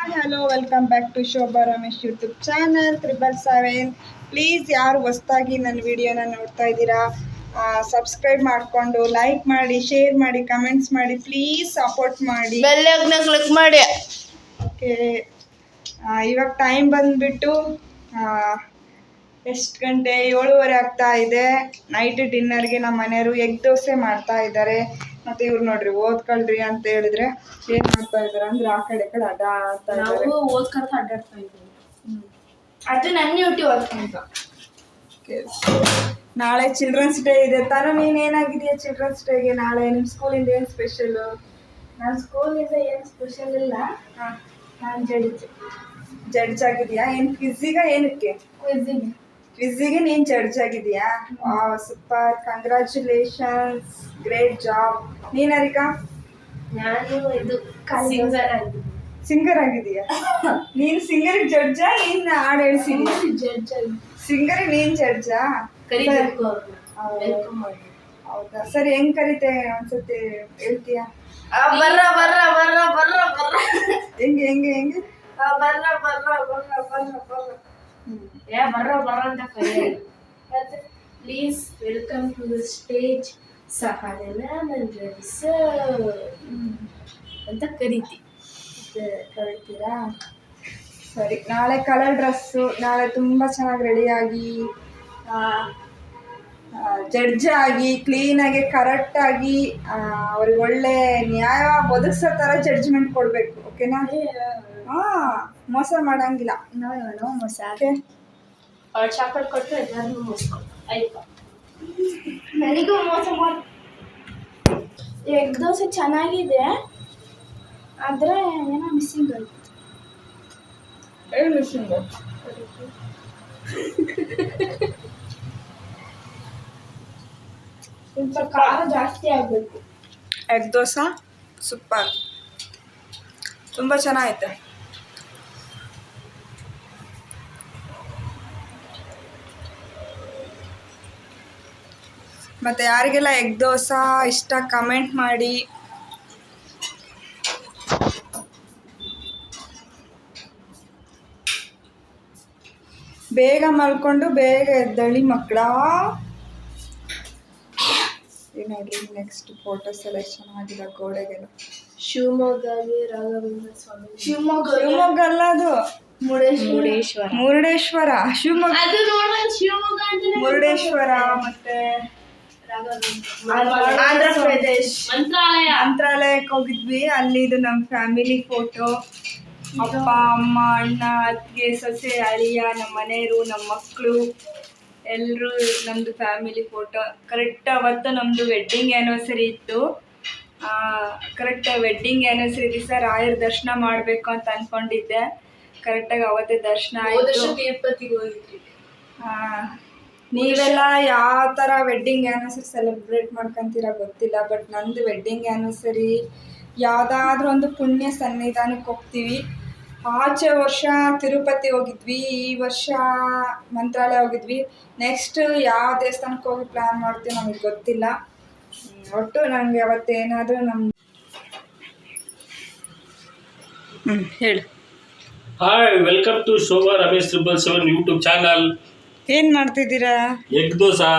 Hi hello welcome back to Shobha Ramesh YouTube channel triple seven please ಯಾರು ಹೊಸ್ದಾಗಿ ನನ್ನ ವಿಡಿಯೋನ ನೋಡ್ತಾ ಇದ್ದೀರಾ ಸಬ್ಸ್ಕ್ರೈಬ್ ಮಾಡಿಕೊಂಡು ಲೈಕ್ ಮಾಡಿ ಶೇರ್ ಮಾಡಿ ಕಮೆಂಟ್ಸ್ ಮಾಡಿ ಪ್ಲೀಸ್ ಸಪೋರ್ಟ್ ಮಾಡಿ. ಬೆಲ್ಲಗ್ನ ಕ್ಲಿಕ್ ಮಾಡಿ. ಓಕೆ ಇವಾಗ ಟೈಮ್ ಬಂದುಬಿಟ್ಟು ಎಷ್ಟು ಗಂಟೆ ಏಳುವರೆ ಆಗ್ತಾ ಇದೆ. ನೈಟ್ ಡಿನ್ನರ್ಗೆ ನಮ್ಮ ಮನೆಯವರು ಎಗ್ ದೋಸೆ ಮಾಡ್ತಾ ಇದ್ದಾರೆ. ಮತ್ತು ಇವ್ರು ನೋಡ್ರಿ ಓದ್ಕೊಳ್ರಿ ಅಂತ ಹೇಳಿದ್ರೆ ಏನು ಮಾಡ್ತಾ ಇದ್ದಾರೆ ಅಂದ್ರೆ ಆ ಕಡೆ ಕಡೆ ಅಡ್ಡ ಆಡ್ತಾ ಇದ್ದಾರೆ ನಾವು ಓದ್ಕೊಂತ ಅಡ್ಡಾಡ್ತಾ ಇದ್ದೀವಿ. ಅದು ನನ್ನ ಡ್ಯೂಟಿ ಓದ್ಕೊಂತ. ನಾಳೆ ಚಿಲ್ಡ್ರನ್ಸ್ ಡೇ ಇದೆ. ತಾನ ನೀನ್ ಏನಾಗಿದೆಯಾ ಚಿಲ್ಡ್ರನ್ಸ್ ಡೇಗೆ ನಾಳೆ? ನಿಮ್ಮ ಸ್ಕೂಲಿಂದ ಸ್ಪೆಷಲ್ ಸ್ಪೆಷಲು ಸ್ಕೂಲ್ ಸ್ಕೂಲಿಂದ ಏನ್ ಸ್ಪೆಷಲ್ ಇಲ್ಲ. ಹಾಂ. ನಾನು ಜಡ್ಜ್ ಜಡ್ಜ್ ಆಗಿದ್ಯಾ? ಏನ್ ಕ್ವಿಝಿಗ ಏನಕ್ಕೆ? ಕ್ವಿಝಿಗೆ ಕ್ವಿಝಿಗೆ ನೀನ್ ಜಡ್ಜ್ ಆಗಿದೆಯಾ ಸೂಪರ್ ಕಂಗ್ರ್ಯಾಚುಲೇಷನ್ಸ್ ಗ್ರೇಟ್ ಜಾಬ್ ನೀನ್ ಅರಿಕಾ ನಾನು ಇದು ಸಿಂಗರ್ ಆಗಿದ್ದೀನಿ. ಸಿಂಗರ್ ಆಗಿದೆಯಾ ನೀನು ಸಿಂಗರ್ ಜಡ್ಜಾ ನೀನ್ ಹಾಡು ಹೇಳ್ತೀನಿ ಜಡ್ಜ್ ಸಿಂಗರ್ ನೀನ್ ಜಡ್ಜಾ ಹೌದಾ. ಸರಿ ಹೆಂಗ್ ಕರಿತೆ ಒಂದ್ಸತಿ ಹೇಳ್ತೀಯಾ? ಬರ್ರ ಬರ್ರ ಬರ್ರ ಬರ್ರ ಬರ್ರ. ಹೆಂಗೆ ಹೆಂಗೆ ಹೆಂಗೆ? ಬರ್ರ ಬರ್ರ ಬರ್ರ ಬರ್ರ ಬರ್ರ. ಏ ಬರೋ ಬರೋ ಅಂತ please welcome to the stage ಸಹಾಯನ ಮಂಜರಿ ಸರ್ ಅಂತ ಕರಿತಿ. ಕರಿತೀರಾ? ಸರಿ ನಾಳೆ ಕಲರ್ ಡ್ರೆಸ್ಸು ನಾಳೆ ತುಂಬ ಚೆನ್ನಾಗಿ ರೆಡಿಯಾಗಿ ಜಡ್ಜ್ ಆಗಿ ಕ್ಲೀನಾಗಿ ಕರೆಕ್ಟಾಗಿ ಅವ್ರಿಗೆ ಒಳ್ಳೆ ನ್ಯಾಯ ಒದಗಿಸೋ ಥರ ಜಡ್ಜ್ಮೆಂಟ್ ಕೊಡಬೇಕು ಓಕೆನಾ ಹಾಂ. ಮೋಸ ಮಾಡಂಗಿಲ್ಲ. ನಾವು ಮೋಸ ಓಕೆ ಅವ್ಳು ಚಾಕ್ಲೇಟ್ ಕೊಟ್ಟರೆ ಎಲ್ಲರೂ ಮೋಸ ಆಯ್ತಾ. ನನಗೂ ಮೋಸ ಮಾಡಿ ಎಗ್ ದೋಸೆ ಚೆನ್ನಾಗಿದೆ. ಆದರೆ ಏನೋ ಮಿಸ್ಸಿಂಗ್ ಏ ಹೇಳು ಮಿಸ್ಸಿಂಗು ಸ್ವಲ್ಪ ಖಾರ ಜಾಸ್ತಿ ಆಗಬೇಕು. ಎಗ್ ದೋಸೆ? ಸೂಪರ್ ತುಂಬ ಚೆನ್ನಾಗೈತೆ. ಮತ್ತು ಯಾರಿಗೆಲ್ಲ ಎಗ್ ದೋಸೆ ಇಷ್ಟ ಕಮೆಂಟ್ ಮಾಡಿ. ಬೇಗ ಮಲ್ಕೊಂಡು ಬೇಗ ಎದ್ದಳಿ ಮಕ್ಕಳ. ನೋಡಿ ನೆಕ್ಸ್ಟ್ ಫೋಟೋ ಸೆಲೆಕ್ಷನ್ ಆಗಿದೆ ಗೋಡೆಗೆಲ್ಲ. ರಾಘವೇಂದ್ರ ಸ್ವಾಮಿ. ಶಿವಮೊಗ್ಗ ಶಿವಮೊಗ್ಗ ಅಲ್ಲ ಅದು? ಮುರುಡೇಶ್ವರ. ಮುರುಡೇಶ್ವರ. ಶಿವಮೊಗ್ಗ ಶಿವಮೊಗ್ಗ ಮುರುಡೇಶ್ವರ ಮತ್ತೆ ಆಂಧ್ರ ಪ್ರದೇಶ್. ಮಂತ್ರಾಲಯ. ಮಂತ್ರಾಲಯಕ್ಕೆ ಹೋಗಿದ್ವಿ. ಅಲ್ಲಿ ಇದು ನಮ್ಮ ಫ್ಯಾಮಿಲಿ ಫೋಟೋ ಅಪ್ಪ ಅಮ್ಮ ಅಣ್ಣ ಅತ್ತಿಗೆ ಸೊಸೆ ಅಳಿಯ ನಮ್ಮ ಮನೆಯವರು ನಮ್ಮ ಮಕ್ಕಳು ಎಲ್ಲರೂ ನಮ್ಮದು ಫ್ಯಾಮಿಲಿ ಫೋಟೋ ಕರೆಕ್ಟ್ ಅವತ್ತು ನಮ್ಮದು ವೆಡ್ಡಿಂಗ್ ಆ್ಯನಿವರ್ಸರಿ ಇತ್ತು. ಕರೆಕ್ಟ್ ವೆಡ್ಡಿಂಗ್ ಆ್ಯನಿವರ್ಸರಿ ದಿವಸ ರಾಯರ ದರ್ಶನ ಮಾಡಬೇಕು ಅಂತ ಅಂದ್ಕೊಂಡಿದ್ದೆ ಕರೆಕ್ಟಾಗಿ ಅವತ್ತೇ ದರ್ಶನ ಆಯಿತು. ತಿರುಪತಿಗೆ ಹೋಗಿದ್ವಿ ಆ, ನೀವೆಲ್ಲ ಯಾವ ಥರ ವೆಡ್ಡಿಂಗ್ ಆ್ಯನಿವರ್ಸರಿ ಸೆಲೆಬ್ರೇಟ್ ಮಾಡ್ಕೊಂತೀರ ಗೊತ್ತಿಲ್ಲ ಬಟ್ ನಂದು ವೆಡ್ಡಿಂಗ್ ಆ್ಯನಿವರ್ಸರಿ ಯಾವುದಾದ್ರೂ ಒಂದು ಪುಣ್ಯ ಸನ್ನಿಧಾನಕ್ಕೆ ಹೋಗ್ತೀವಿ. ಆಚೆ ವರ್ಷ ತಿರುಪತಿ ಹೋಗಿದ್ವಿ ಈ ವರ್ಷ ಮಂತ್ರಾಲಯ ಹೋಗಿದ್ವಿ. ನೆಕ್ಸ್ಟ್ ಯಾವ ದೇವಸ್ಥಾನಕ್ಕೆ ಹೋಗಿ ಪ್ಲ್ಯಾನ್ ಮಾಡ್ತೀವಿ ನಮಗೆ ಗೊತ್ತಿಲ್ಲ. ಒಟ್ಟು ನನಗೆ ಅವತ್ತೇನಾದರೂ ನಮ್ಮ ಹ್ಞೂ ಹೇಳು. Hi welcome to Shobha Ramesh triple seven YouTube channel ಏನು ಮಾಡ್ತಿದ್ದೀರಾ? Egg dosa.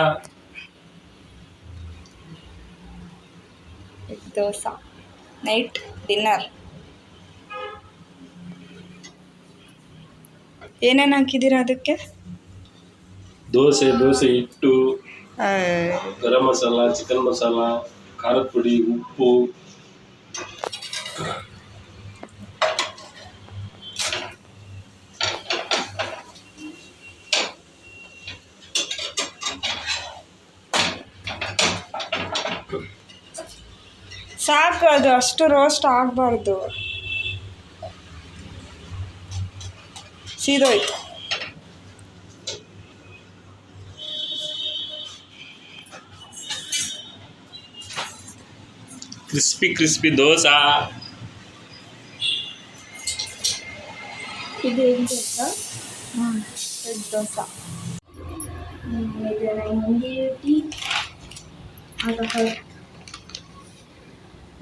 Egg dosa. Night dinner. ಏನೇನು ಹಾಕಿದ್ದೀರಾ ಅದಕ್ಕೆ? ದೋಸೆ ದೋಸೆ ಹಿಟ್ಟು ಗರಂ ಮಸಾಲ ಚಿಕನ್ ಮಸಾಲ ಖಾರದ ಪುಡಿ ಉಪ್ಪು. ಸಾಕು ಅದು ಅಷ್ಟು ರೋಸ್ಟ್ ಆಗಬಾರ್ದು. ಸೀದೋಯ್ತು. Crispy crispy dosa. ಇದು ಹೆಂಗೆ ಹ್ಞೂ dosa. Tea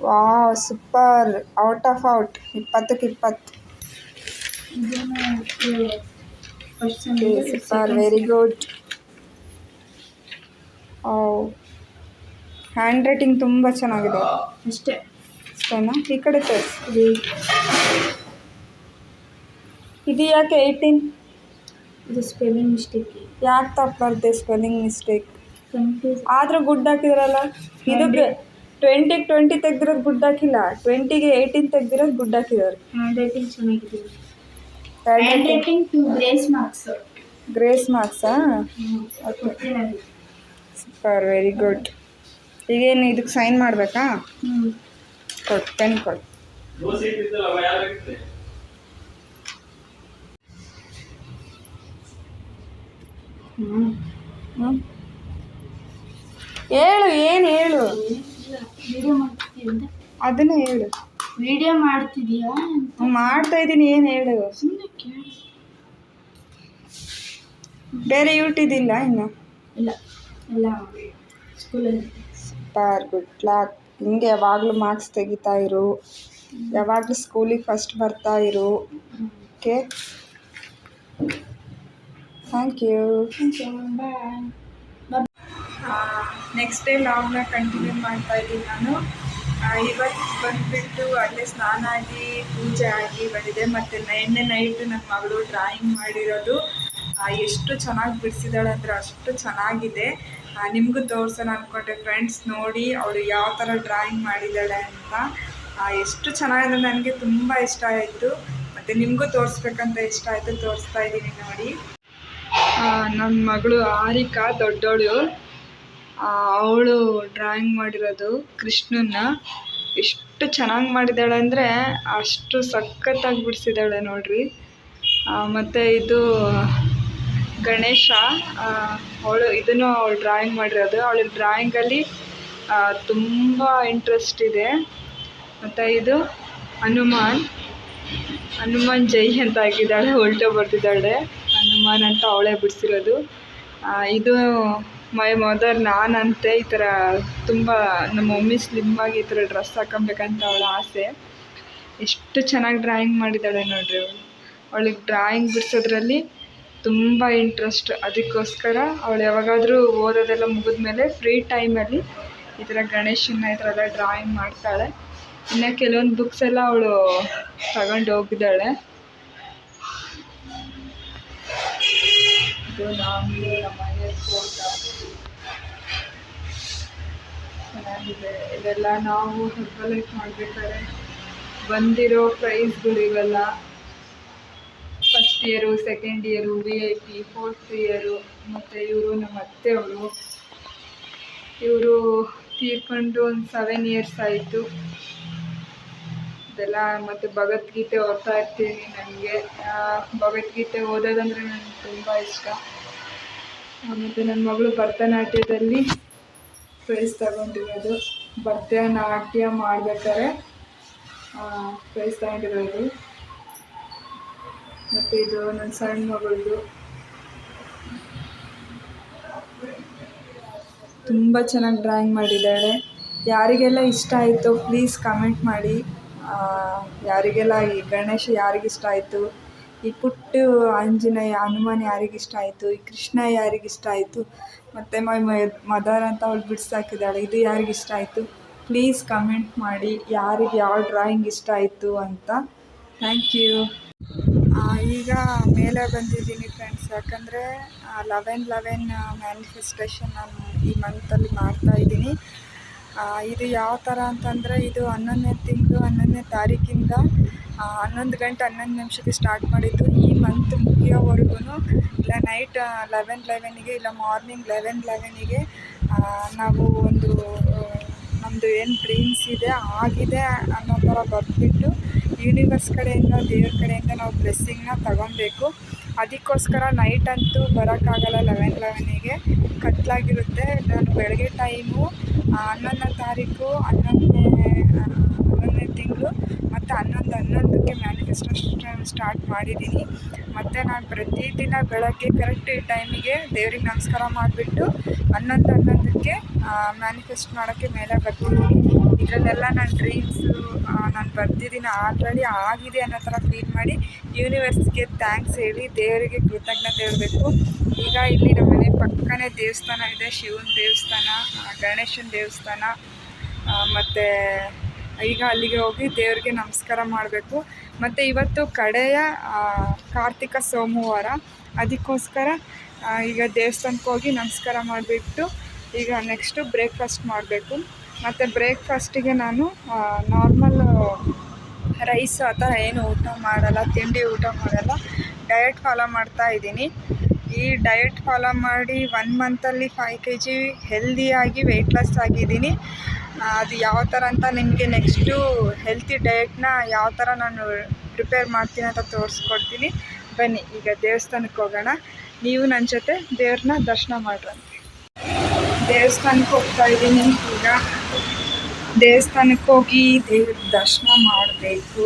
wow super. Out of out. ಇಪ್ಪತ್ತಕ್ಕೆ ಇಪ್ಪತ್ತು. ಸೂಪರ್. ವೆರಿ ಗುಡ್ ಓ ಹ್ಯಾಂಡ್ ರೈಟಿಂಗ್ ತುಂಬ ಚೆನ್ನಾಗಿದೆ. ಅಷ್ಟೇ. ಅಷ್ಟೇನಾ? ಈ ಕಡೆ ತೋರಿಸಿ. ಇದು. ಯಾಕೆ ಏಯ್ಟೀನ್ ಇದು ಸ್ಪೆಲ್ಲಿಂಗ್ ಮಿಸ್ಟೇಕ್ ಯಾಕೆ ತಪ್ಪು ಬರ್ದೆ ಸ್ಪೆಲ್ಲಿಂಗ್ ಮಿಸ್ಟೇಕ್ ಆದರೂ ಗುಡ್ ಹಾಕಿದ್ರಲ್ಲ? ಇದಕ್ಕೆ ಟ್ವೆಂಟಿಗೆ ಟ್ವೆಂಟಿ ತೆಗ್ದಿರೋದು ಗುಡ್ ಹಾಕಿಲ್ಲ. ಟ್ವೆಂಟಿಗೆ ಏಯ್ಟೀನ್ ತೆಗ್ದಿರೋದು ಗುಡ್ ಹಾಕಿದ್ದಾರೆ ಹ್ಯಾಂಡ್ ರೈಟಿಂಗ್ ಚೆನ್ನಾಗಿದೆ handwriting two grace marks grace ಮಾರ್ಕ್ಸಾ okay super very good ಈಗೇನು ಇದಕ್ಕೆ ಸೈನ್ ಮಾಡಬೇಕಾ? ಕೊಟ್ಟು ಪೆನ್ ಕೊಡು. ಹೇಳು ಏನು ಹೇಳು? ವಿಡಿಯೋ ಅದನ್ನೇ ಹೇಳು. ವಿಡಿಯೋ ಮಾಡ್ತಿದ್ಯಾ ಮಾಡ್ತಾ ಇದ್ದೀನಿ ಏನು ಹೇಳು? ಸುಮ್ಮನೆ ಕೇಳಿ. ಬೇರೆ ಯೂಟಿದಿಲ್ಲ ಇನ್ನು? ಇಲ್ಲ ಎಲ್ಲ ಸ್ಕೂಲಲ್ಲಿ ಸೂಪರ್ ಗುಡ್ ಲಾಕ್ ಹಿಂಗೆ ಯಾವಾಗಲೂ ಮಾರ್ಕ್ಸ್ ತೆಗಿತಾ ಇರು. ಯಾವಾಗಲೂ ಸ್ಕೂಲಿಗೆ ಫಸ್ಟ್ ಬರ್ತಾ ಇರು. Okay thank you bye next day ಲಾಗ್ನ continue ಮಾಡ್ತಾ ಇದ್ದೀನಿ ನಾನು. ಇವತ್ತು ಬಂದುಬಿಟ್ಟು ಅಲ್ಲೇ ಸ್ನಾನ ಆಗಿ, ಪೂಜೆ ಆಗಿ ಬಂದಿದೆ. ಮತ್ತು ನೆನ್ನೆ ನೈಟ್ ನನ್ನ ಮಗಳು ಡ್ರಾಯಿಂಗ್ ಮಾಡಿರೋದು. ಎಷ್ಟು ಚೆನ್ನಾಗಿ ಬಿಡಿಸಿದಾಳೆ ಅಂದರೆ ಅಷ್ಟು ಚೆನ್ನಾಗಿದೆ. ನಿಮಗೂ ತೋರ್ಸೋಣ ಅಂದ್ಕೊಂಡೆ ಫ್ರೆಂಡ್ಸ್ ನೋಡಿ ಅವಳು ಯಾವ ಥರ ಡ್ರಾಯಿಂಗ್ ಮಾಡಿದ್ದಾಳೆ ಅಂತ. ಎಷ್ಟು ಚೆನ್ನಾಗಿದೆ ನನಗೆ ತುಂಬ ಇಷ್ಟ ಆಯಿತು. ಮತ್ತು ನಿಮಗೂ ತೋರಿಸ್ಬೇಕಂತ ಇಷ್ಟ ಆಯಿತು, ತೋರಿಸ್ತಾ ಇದ್ದೀನಿ ನೋಡಿ. ನನ್ನ ಮಗಳು ಆರಿಕಾ ದೊಡ್ಡವಳು ಅವಳು ಡ್ರಾಯಿಂಗ್ ಮಾಡಿರೋದು ಕೃಷ್ಣನ್ನ. ಎಷ್ಟು ಚೆನ್ನಾಗಿ ಮಾಡಿದ್ದಾಳೆ ಅಂದರೆ ಅಷ್ಟು ಸಖತ್ತಾಗಿ ಬಿಡಿಸಿದ್ದಾಳೆ ನೋಡ್ರಿ. ಮತ್ತು ಇದು ಗಣೇಶ ಅವಳು ಇದನ್ನು ಅವಳು ಡ್ರಾಯಿಂಗ್ ಮಾಡಿರೋದು. ಅವಳಿಗೆ ಡ್ರಾಯಿಂಗಲ್ಲಿ ತುಂಬ ಇಂಟ್ರೆಸ್ಟ್ ಇದೆ. ಮತ್ತು ಇದು ಹನುಮಾನ್. ಹನುಮಾನ್ ಜೈ ಅಂತ ಆಗಿದ್ದಾಳೆ ಉಲ್ಟಾ ಬರ್ತಿದ್ದಾಳೆ. ಹನುಮಾನ್ ಅಂತ ಅವಳೇ ಬಿಡಿಸಿರೋದು. ಇದು ಮೈ ಮದರ್ ನಾನಂತೆ, ಈ ಥರ ತುಂಬ ನಮ್ಮ ಮಮ್ಮಿ ಸ್ಲಿಮ್ಮಾಗಿ ಈ ಥರ ಡ್ರೆಸ್ ಹಾಕೊಬೇಕಂತ ಅವಳ ಆಸೆ. ಎಷ್ಟು ಚೆನ್ನಾಗಿ ಡ್ರಾಯಿಂಗ್ ಮಾಡಿದ್ದಾಳೆ ನೋಡ್ರಿ ಅವಳು. ಅವಳಿಗೆ ಡ್ರಾಯಿಂಗ್ ಬಿಡಿಸೋದ್ರಲ್ಲಿ ತುಂಬ ಇಂಟ್ರೆಸ್ಟ್ ಅದಕ್ಕೋಸ್ಕರ ಅವಳು ಯಾವಾಗಾದರೂ ಓದೋದೆಲ್ಲ ಮುಗಿದ್ಮೇಲೆ ಫ್ರೀ ಟೈಮಲ್ಲಿ ಈ ಥರ ಗಣೇಶನ ಈ ಥರ ಎಲ್ಲ ಡ್ರಾಯಿಂಗ್ ಮಾಡ್ತಾಳೆ. ಇನ್ನು ಕೆಲವೊಂದು ಬುಕ್ಸ್ ಎಲ್ಲ ಅವಳು ತಗೊಂಡು ಹೋಗಿದ್ದಾಳೆ. ನಮ್ಮ ಚೆನ್ನಾಗಿದೆ ಇದೆಲ್ಲ ನಾವು ಹೆರ್ಬಲೈಟ್ ಮಾಡಬೇಕಾದ್ರೆ ಬಂದಿರೋ ಪ್ರೈಸ್ಗಳು ಇವೆಲ್ಲ first year second year V I P fourth year ಮತ್ತು ಇವರು ನಮ್ಮ ಅತ್ತೆಯವರು ಇವರು ತೀರ್ಕೊಂಡು ಒಂದು ಸೆವೆನ್ ಇಯರ್ಸ್ ಆಯಿತು. ಇದೆಲ್ಲ ಮತ್ತು ಭಗವದ್ಗೀತೆ ಓದ್ತಾ ಇರ್ತೀನಿ ನನಗೆ. ಭಗವದ್ಗೀತೆ ಓದೋದಂದರೆ ನನಗೆ ತುಂಬ ಇಷ್ಟ. ಮತ್ತು ನನ್ನ ಮಗಳು ಭರತನಾಟ್ಯದಲ್ಲಿ ಪ್ರೈಸ್ ತಗೊಂಡಿರೋದು. ಭರತನಾಟ್ಯ ಮಾಡ್ಬೇಕಾದ್ರೆ ಪ್ರೈಸ್ ತಗೊಂಡಿರೋದು. ಮತ್ತು ಇದು ನನ್ನ ಸಣ್ಣ ಮಗಳದು. ತುಂಬ ಚೆನ್ನಾಗಿ ಡ್ರಾಯಿಂಗ್ ಮಾಡಿದ್ದಾಳೆ. ಯಾರಿಗೆಲ್ಲ ಇಷ್ಟ ಆಯಿತು, ಪ್ಲೀಸ್ ಕಮೆಂಟ್ ಮಾಡಿ. ಯಾರಿಗೆಲ್ಲ ಈ ಗಣೇಶ ಯಾರಿಗಿಷ್ಟ ಆಯಿತು ಈ ಪುಟ್ಟ ಆಂಜನೇಯ ಹನುಮಾನ್ ಯಾರಿಗಿಷ್ಟ ಆಯಿತು? ಈ ಕೃಷ್ಣ ಯಾರಿಗಿಷ್ಟ ಆಯಿತು? ಮತ್ತು ಮೈ ಮದರ್ ಅಂತ ಅವಳು ಬಿಡಿಸಾಕಿದ್ದಾಳೆ ಇದು ಯಾರಿಗಿಷ್ಟ ಆಯಿತು? ಪ್ಲೀಸ್ ಕಮೆಂಟ್ ಮಾಡಿ ಯಾರಿಗೆ ಯಾವ ಡ್ರಾಯಿಂಗ್ ಇಷ್ಟ ಆಯಿತು ಅಂತ. Thank you. ಈಗ ಮೇಲೆ ಬಂದಿದ್ದೀನಿ ಫ್ರೆಂಡ್ಸ್ ಯಾಕಂದರೆ ಲೆವೆನ್ ಲೆವೆನ್ ಮ್ಯಾನಿಫೆಸ್ಟೇಷನ್ ನಾನು ಈ ಮಂತಲ್ಲಿ ಮಾಡ್ತಾ ಇದ್ದೀನಿ. ಆ, ಇದು ಯಾವ ಥರ ಅಂತಂದರೆ ಇದು ಹನ್ನೊಂದನೇ ತಿಂಗಳು, ಹನ್ನೊಂದನೇ ತಾರೀಕಿಂದ ಹನ್ನೊಂದು ಗಂಟೆ ಹನ್ನೊಂದು ನಿಮಿಷಕ್ಕೆ ಸ್ಟಾರ್ಟ್ ಮಾಡಿದ್ದು. ಈ ಮಂತ್ ಮುಗಿಯೋವರೆಗೂ ಇಲ್ಲ ನೈಟ್ ಲೆವೆನ್ ಲೆವೆನಿಗೆ ಇಲ್ಲ ಮಾರ್ನಿಂಗ್ ಲೆವೆನ್ ಲೆವೆನಿಗೆ ನಾವು ಒಂದು ನಮ್ಮದು ಏನು ಡ್ರೀಮ್ಸ್ ಇದೆ, ಆಗಿದೆ ಅನ್ನೋ ಥರ ಬರೆದ್ಬಿಟ್ಟು ಯೂನಿವರ್ಸ್ ಕಡೆಯಿಂದ, ದೇವ್ರ ಕಡೆಯಿಂದ ನಾವು ಬ್ಲೆಸ್ಸಿಂಗ್ನ ತಗೊಬೇಕು. ಅದಕ್ಕೋಸ್ಕರ ನೈಟ್ ಅಂತೂ ಬರೋಕ್ಕಾಗಲ್ಲ ಲೆವೆನ್ ಲೆವೆನಿಗೆ ಕತ್ಲಾಗಿರುತ್ತೆ. ನಾನು ಬೆಳಗ್ಗೆ ಟೈಮು ಹನ್ನೊಂದನೇ ತಾರೀಕು, ಹನ್ನೊಂದನೇ ಹನ್ನೊಂದನೇ ತಿಂಗಳು ಮತ್ತು ಹನ್ನೊಂದು, ಹನ್ನೊಂದಕ್ಕೆ ಮ್ಯಾನಿಫೆಸ್ಟೇಷನ್ ಸ್ಟಾರ್ಟ್ ಮಾಡಿದ್ದೀನಿ. ಮತ್ತು ನಾನು ಪ್ರತಿದಿನ ಬೆಳಗ್ಗೆ ಕರೆಕ್ಟ್ ಟೈಮಿಗೆ ದೇವ್ರಿಗೆ ನಮಸ್ಕಾರ ಮಾಡಿಬಿಟ್ಟು ಹನ್ನೊಂದು, ಹನ್ನೊಂದಕ್ಕೆ ಮ್ಯಾನಿಫೆಸ್ಟ್ ಮಾಡೋಕ್ಕೆ ಮೇಲೆ ಬರ್ತೀನಿ. ಇದರಲ್ಲೆಲ್ಲ ನನ್ನ ಡ್ರೀಮ್ಸು ನಾನು ಬರ್ತಿದ್ದೀನಿ ಆಲ್ರೆಡಿ ಆಗಿದೆ ಅನ್ನೋ ಥರ ಫೀಲ್ ಮಾಡಿ ಯೂನಿವರ್ಸ್ಗೆ ಥ್ಯಾಂಕ್ಸ್ ಹೇಳಿ ದೇವರಿಗೆ ಕೃತಜ್ಞತೆ ಹೇಳಬೇಕು. ಈಗ ಇಲ್ಲಿ ನಮ್ಮ ಮನೆ ಪಕ್ಕನೇ ದೇವಸ್ಥಾನ ಇದೆ, ಶಿವನ ದೇವಸ್ಥಾನ ಗಣೇಶನ ದೇವಸ್ಥಾನ ಮತ್ತು ಈಗ ಅಲ್ಲಿಗೆ ಹೋಗಿ ದೇವರಿಗೆ ನಮಸ್ಕಾರ ಮಾಡಬೇಕು. ಮತ್ತು ಇವತ್ತು ಕಡೆಯ ಕಾರ್ತಿಕ ಸೋಮವಾರ, ಅದಕ್ಕೋಸ್ಕರ ಈಗ ದೇವಸ್ಥಾನಕ್ಕೆ ಹೋಗಿ ನಮಸ್ಕಾರ ಮಾಡಿಬಿಟ್ಟು ಈಗ ನೆಕ್ಸ್ಟು ಬ್ರೇಕ್ಫಾಸ್ಟ್ ಮಾಡಬೇಕು. ಮತ್ತು ಬ್ರೇಕ್ಫಾಸ್ಟಿಗೆ ನಾನು ನಾರ್ಮಲ್ ರೈಸ್ ಆ ಥರ ಏನು ಊಟ ಮಾಡಲ್ಲ, ತಿಂಡಿ ಊಟ ಮಾಡಲ್ಲ ಡಯಟ್ ಫಾಲೋ ಮಾಡ್ತಾ ಇದ್ದೀನಿ. ಈ ಡಯಟ್ ಫಾಲೋ ಮಾಡಿ ಒನ್ ಮಂತಲ್ಲಿ ಫೈವ್ ಕೆ ಜಿ ಹೆಲ್ದಿಯಾಗಿ ವೆಯ್ಟ್ ಲಾಸ್ ಆಗಿದ್ದೀನಿ. ಅದು ಯಾವ ಥರ ಅಂತ ನಿಮಗೆ ನೆಕ್ಸ್ಟು ಹೆಲ್ತಿ ಡಯಟ್ನ ಯಾವ ಥರ ನಾನು ಪ್ರಿಪೇರ್ ಮಾಡ್ತೀನಿ ಅಂತ ತೋರಿಸ್ಕೊಡ್ತೀನಿ. ಬನ್ನಿ, ಈಗ ದೇವಸ್ಥಾನಕ್ಕೆ ಹೋಗೋಣ. ನೀವು ನನ್ನ ಜೊತೆ ದೇವ್ರನ್ನ ದರ್ಶನ ಮಾಡ್ರಂತೆ ದೇವಸ್ಥಾನಕ್ಕೆ ಹೋಗ್ತಾ ಇದ್ದೀನಿ ಈಗ. ದೇವಸ್ಥಾನಕ್ಕೆ ಹೋಗಿ ದೇವ್ರ ದರ್ಶನ ಮಾಡಬೇಕು.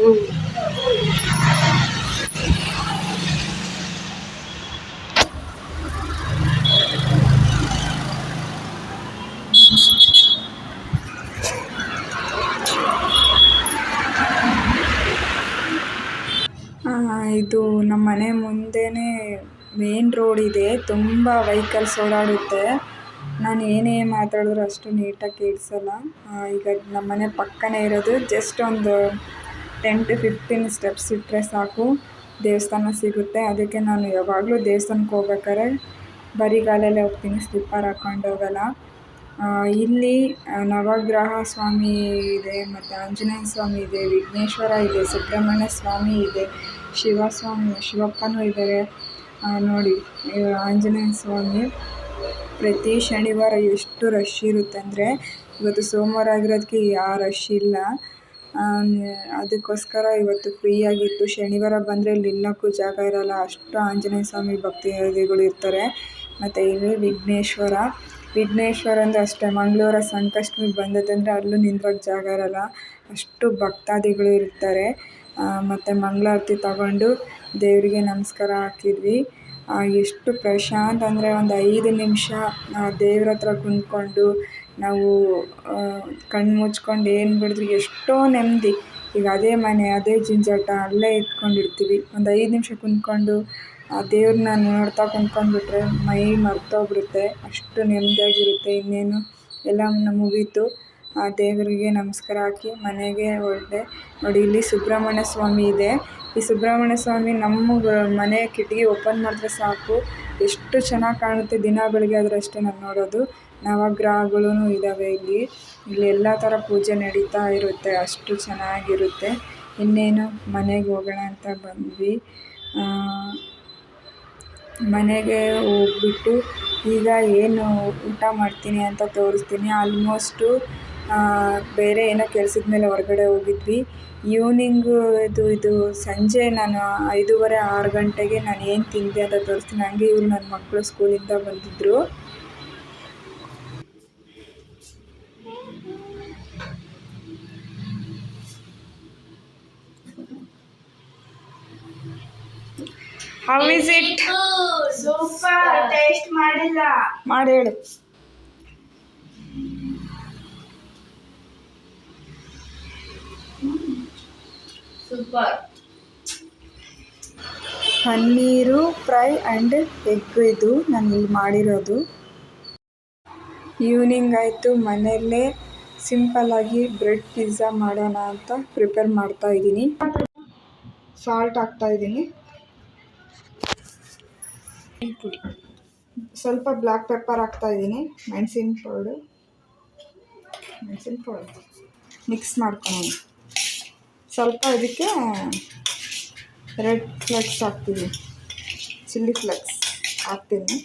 ಇದು ನಮ್ಮ ಮನೆ ಮುಂದೆನೇ ಮೇನ್ ರೋಡ್ ಇದೆ. ತುಂಬ ವೆಹಿಕಲ್ಸ್ ಓಡಾಡುತ್ತೆ. ನಾನು ಏನೇ ಮಾತಾಡಿದ್ರು ಅಷ್ಟು ನೀಟಾಗಿ ಕೇಳಿಸಲ್ಲ. ಈಗ ನಮ್ಮ ಮನೆ ಪಕ್ಕನೇ ಇರೋದು. ಜಸ್ಟ್ ಒಂದು ಟೆನ್ ಟು ಫಿಫ್ಟೀನ್ ಸ್ಟೆಪ್ಸ್ ಇಟ್ಟರೆ ಸಾಕು. ದೇವಸ್ಥಾನ ಸಿಗುತ್ತೆ. ಅದಕ್ಕೆ ನಾನು ಯಾವಾಗಲೂ ದೇವಸ್ಥಾನಕ್ಕೆ ಹೋಗ್ಬೇಕಾದ್ರೆ ಬರಿಗಾಲಲ್ಲೇ ಹೋಗ್ತೀನಿ. ಸ್ಲಿಪ್ಪರ್ ಹಾಕ್ಕೊಂಡು ಹೋಗಲ್ಲ. ಇಲ್ಲಿ ನವಗ್ರಹ ಸ್ವಾಮಿ ಇದೆ, ಮತ್ತು ಆಂಜನೇಯ ಸ್ವಾಮಿ ಇದೆ, ವಿಘ್ನೇಶ್ವರ ಇದೆ, ಸುಬ್ರಹ್ಮಣ್ಯ ಸ್ವಾಮಿ ಇದೆ, ಶಿವಸ್ವಾಮಿ, ಶಿವಪ್ಪನೂ ಇದ್ದಾರೆ. ನೋಡಿ ಆಂಜನೇಯ ಸ್ವಾಮಿ. ಪ್ರತಿ ಶನಿವಾರ ಎಷ್ಟು ರಶ್ ಇರುತ್ತೆ ಅಂದರೆ ಇವತ್ತು ಸೋಮವಾರ ಆಗಿರೋದಕ್ಕೆ ಯಾವ ರಶ್ ಇಲ್ಲ. ಅದಕ್ಕೋಸ್ಕರ ಇವತ್ತು ಫ್ರೀ ಆಗಿತ್ತು ಶನಿವಾರ ಬಂದರೆ ಇಲ್ಲಿ ನಿಲ್ಲಕ್ಕೂ ಜಾಗ ಇರಲ್ಲ. ಅಷ್ಟು ಆಂಜನೇಯ ಸ್ವಾಮಿ ಭಕ್ತಾದಿಗಳು ಇರ್ತಾರೆ. ಮತ್ತು ಇಲ್ಲಿ ವಿಘ್ನೇಶ್ವರ. ವಿಘ್ನೇಶ್ವರ ಅಂದರೆ ಅಷ್ಟೇ, ಮಂಗಳೂರ ಸಂಕಷ್ಟಮಿ ಬಂದದಂದರೆ ಅಲ್ಲೂ ನಿಂದ್ರೋಕ್ಕೆ ಜಾಗ ಇರಲ್ಲ. ಅಷ್ಟು ಭಕ್ತಾದಿಗಳು ಇರ್ತಾರೆ. ಮತ್ತು ಮಂಗಳಾರತಿ ತಗೊಂಡು ದೇವರಿಗೆ ನಮಸ್ಕಾರ ಹಾಕಿದ್ವಿ. ಎಷ್ಟು ಪ್ರಶಾಂತ ಅಂದರೆ ಒಂದು ಐದು ನಿಮಿಷ ದೇವ್ರ ಹತ್ರ ಕುಂತ್ಕೊಂಡು ನಾವು ಕಣ್ಣು ಮುಚ್ಕೊಂಡು ಏನು ಬಿಡಿದ್ರು ಎಷ್ಟೋ ನೆಮ್ಮದಿ. ಈಗ ಅದೇ ಮನೆ, ಅದೇ ಜಿಂಜಾಟ ಅಲ್ಲೇ ಇಟ್ಕೊಂಡಿರ್ತೀವಿ. ಒಂದು ಐದು ನಿಮಿಷ ಕುಂತ್ಕೊಂಡು ಆ ದೇವ್ರನ್ನ ನೋಡ್ತಾ ಕುಂತ್ಕೊಂಡ್ಬಿಟ್ರೆ ಮೈ ಮರ್ತೋಗ್ಬಿಡುತ್ತೆ. ಅಷ್ಟು ನೆಮ್ಮದಿಯಾಗಿರುತ್ತೆ ಇನ್ನೇನು. ಎಲ್ಲ ಮುಗೀತು. ಆ ದೇವರಿಗೆ ನಮಸ್ಕಾರ ಹಾಕಿ ಮನೆಗೆ ಹೊರಟೆ. ನೋಡಿ, ಇಲ್ಲಿ ಸುಬ್ರಹ್ಮಣ್ಯ ಸ್ವಾಮಿ ಇದೆ. ಈ ಸುಬ್ರಹ್ಮಣ್ಯ ಸ್ವಾಮಿ ನಮ್ಮ ಮನೆ ಕಿಟಕಿ ಓಪನ್ ಮಾಡಿದ್ರೆ ಸಾಕು. ಎಷ್ಟು ಚೆನ್ನಾಗಿ ಕಾಣುತ್ತೆ ದಿನ ಬೆಳಗ್ಗೆ ಆದರೆ ಅಷ್ಟೇ ನಾನು ನೋಡೋದು. ನವಗ್ರಹಗಳೂ ಇದ್ದಾವೆ ಇಲ್ಲಿ. ಇಲ್ಲಿ ಎಲ್ಲ ಥರ ಪೂಜೆ ನಡೀತಾ ಇರುತ್ತೆ. ಅಷ್ಟು ಚೆನ್ನಾಗಿರುತ್ತೆ. ಇನ್ನೇನು? ಮನೆಗೆ ಹೋಗೋಣ ಅಂತ ಬಂದ್ವಿ. ಮನೆಗೆ ಹೋಗ್ಬಿಟ್ಟು ಈಗ ಏನು ಊಟ ಮಾಡ್ತೀನಿ ಅಂತ ತೋರಿಸ್ತೀನಿ. ಆಲ್ಮೋಸ್ಟು ಬೇರೆ ಏನೋ ಕೆಲ್ಸದ ಮೇಲೆ ಹೊರಗಡೆ ಹೋಗಿದ್ವಿ. ಈವ್ನಿಂಗು ಇದು ಇದು ಸಂಜೆ ನಾನು ಐದೂವರೆ ಆರು ಗಂಟೆಗೆ ನಾನು ಏನು ತಿಂದೆ ಅಂತ ತೋರಿಸ್ತೀನಿ. ಹಂಗೆ ಇವರು ನನ್ನ ಮಕ್ಕಳು ಸ್ಕೂಲಿಂದ ಬಂದಿದ್ದರು how is it super taste ಮಾಡಿಲ್ಲ. ಮಾಡಿ ಹೇಳು. Super paneer fry and egg ಇದು ನಾನು ಇಲ್ಲಿ ಮಾಡಿರೋದು. ಈವ್ನಿಂಗ್ ಆಯಿತು, ಮನೆಯಲ್ಲೇ ಸಿಂಪಲ್ಲಾಗಿ ಬ್ರೆಡ್ ಪಿಜ್ಜಾ ಮಾಡೋಣ ಅಂತ ಪ್ರಿಪೇರ್ ಮಾಡ್ತಾ ಇದ್ದೀನಿ. ಸಾಲ್ಟ್ ಹಾಕ್ತಾ ಇದ್ದೀನಿ. ಪುಡಿ ಸ್ವಲ್ಪ ಬ್ಲ್ಯಾಕ್ ಪೆಪ್ಪರ್ ಹಾಕ್ತಾ ಇದ್ದೀನಿ. ಮೆಣಸಿನ ಪೌಡು ಮೆಣಸಿನ ಪೌಡರ್ ಮಿಕ್ಸ್ ಮಾಡ್ಕೊಳ್ಳೋಣ. ಸ್ವಲ್ಪ ಇದಕ್ಕೆ ರೆಡ್ ಫ್ಲೆಕ್ಸ್ ಹಾಕ್ತೀವಿ ಚಿಲ್ಲಿ ಫ್ಲೆಕ್ಸ್ ಹಾಕ್ತೀನಿ.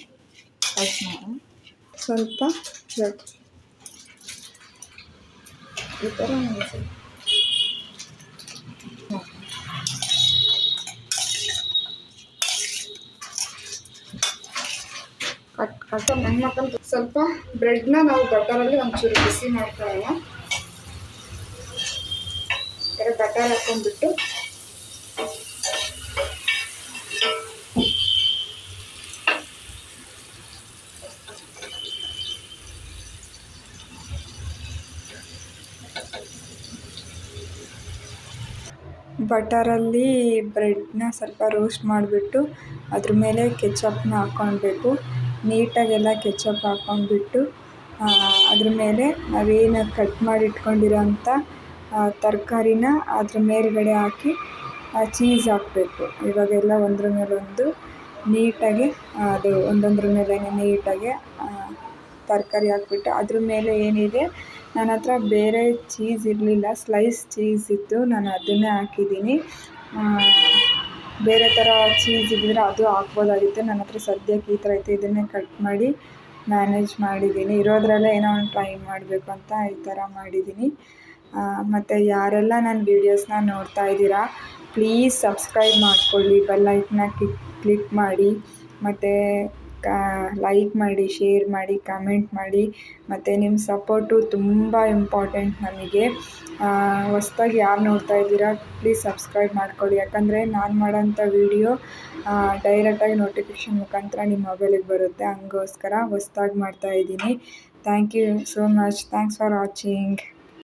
ಮಾಡೋಣ ಸ್ವಲ್ಪ ರೆಡ್. ಈ ಥರ ಕಟ್ ಕಟ್ ನನ್ನ ಮಕ್ಕಳು ಸ್ವಲ್ಪ ಬ್ರೆಡ್ನ ನಾವು ಬಟರಲ್ಲಿ ಒಂಚೂರು ಬಿಸಿ ಮಾಡ್ಕೊಳ್ಳೋಣ ಥರ ಬಟರ್ ಹಾಕೊಂಡ್ಬಿಟ್ಟು ಬಟರಲ್ಲಿ ಬ್ರೆಡ್ನ ಸ್ವಲ್ಪ ರೋಸ್ಟ್ ಮಾಡಿಬಿಟ್ಟು ಅದ್ರ ಮೇಲೆ ಕೆಚಪ್ನ ಹಾಕ್ಕೊಳ್ಬೇಕು. ನೀಟಾಗೆಲ್ಲ ಕೆಚಪ್ ಹಾಕ್ಕೊಂಡ್ಬಿಟ್ಟು ಅದ್ರ ಮೇಲೆ ನಾವೇನು ಕಟ್ ಮಾಡಿ ಇಟ್ಕೊಂಡಿರೋಂಥ ತರಕಾರಿನ ಅದ್ರ ಮೇಲುಗಡೆ ಹಾಕಿ ಚೀಸ್ ಹಾಕಬೇಕು. ಇವಾಗೆಲ್ಲ ಒಂದ್ರ ಮೇಲೊಂದು ನೀಟಾಗಿ ಅದು ಒಂದೊಂದ್ರ ಮೇಲೆ ನೀಟಾಗಿ ತರಕಾರಿ ಹಾಕ್ಬಿಟ್ಟು ಅದ್ರ ಮೇಲೆ ಏನಿದೆ, ನನ್ನ ಹತ್ರ ಬೇರೆ ಚೀಸ್ ಇರಲಿಲ್ಲ ಸ್ಲೈಸ್ ಚೀಸ್ ಇತ್ತು ನಾನು ಅದನ್ನೇ ಹಾಕಿದ್ದೀನಿ. ಬೇರೆ ಥರ ಚೀಸ್ ಇದ್ದಿದ್ರೆ ಅದು ಹಾಕ್ಬೋದಾಗಿತ್ತು. ನನ್ನ ಹತ್ರ ಸದ್ಯಕ್ಕೆ ಈ ಥರ ಐತೆ ಇದನ್ನೇ ಕಟ್ ಮಾಡಿ ಮ್ಯಾನೇಜ್ ಮಾಡಿದ್ದೀನಿ. ಇರೋದ್ರಲ್ಲೇ ಏನೋ ಒಂದು ಟ್ರೈ ಮಾಡಬೇಕು ಅಂತ ಈ ಥರ ಮಾಡಿದ್ದೀನಿ. ಮತ್ತು ಯಾರೆಲ್ಲ ನನ್ನ ವೀಡಿಯೋಸ್ನ ನೋಡ್ತಾ ಇದ್ದೀರಾ ಪ್ಲೀಸ್ ಸಬ್ಸ್ಕ್ರೈಬ್ ಮಾಡಿಕೊಳ್ಳಿ. ಬೆಲ್ ಐಕನ್ನ ಕ್ಲಿಕ್ ಕ್ಲಿಕ್ ಮಾಡಿ. ಮತ್ತು ಕಾ ಲೈಕ್ ಮಾಡಿ ಶೇರ್ ಮಾಡಿ ಕಮೆಂಟ್ ಮಾಡಿ, ಮತ್ತು ನಿಮ್ಮ ಸಪೋರ್ಟು ತುಂಬ ಇಂಪಾರ್ಟೆಂಟ್ ನಮಗೆ. ಹೊಸ್ದಾಗಿ ಯಾರು ನೋಡ್ತಾ ಇದ್ದೀರಾ ಪ್ಲೀಸ್ ಸಬ್ಸ್ಕ್ರೈಬ್ ಮಾಡ್ಕೊಳ್ಳಿ. ಯಾಕಂದರೆ ನಾನು ಮಾಡೋಂಥ ವೀಡಿಯೋ ಡೈರೆಕ್ಟಾಗಿ ನೋಟಿಫಿಕೇಷನ್ ಮುಖಾಂತರ ನಿಮ್ಮ ಮೊಬೈಲಿಗೆ ಬರುತ್ತೆ. ಹಂಗೋಸ್ಕರ ಹೊಸ್ದಾಗಿ ಮಾಡ್ತಾಯಿದ್ದೀನಿ thank you so much thanks for watching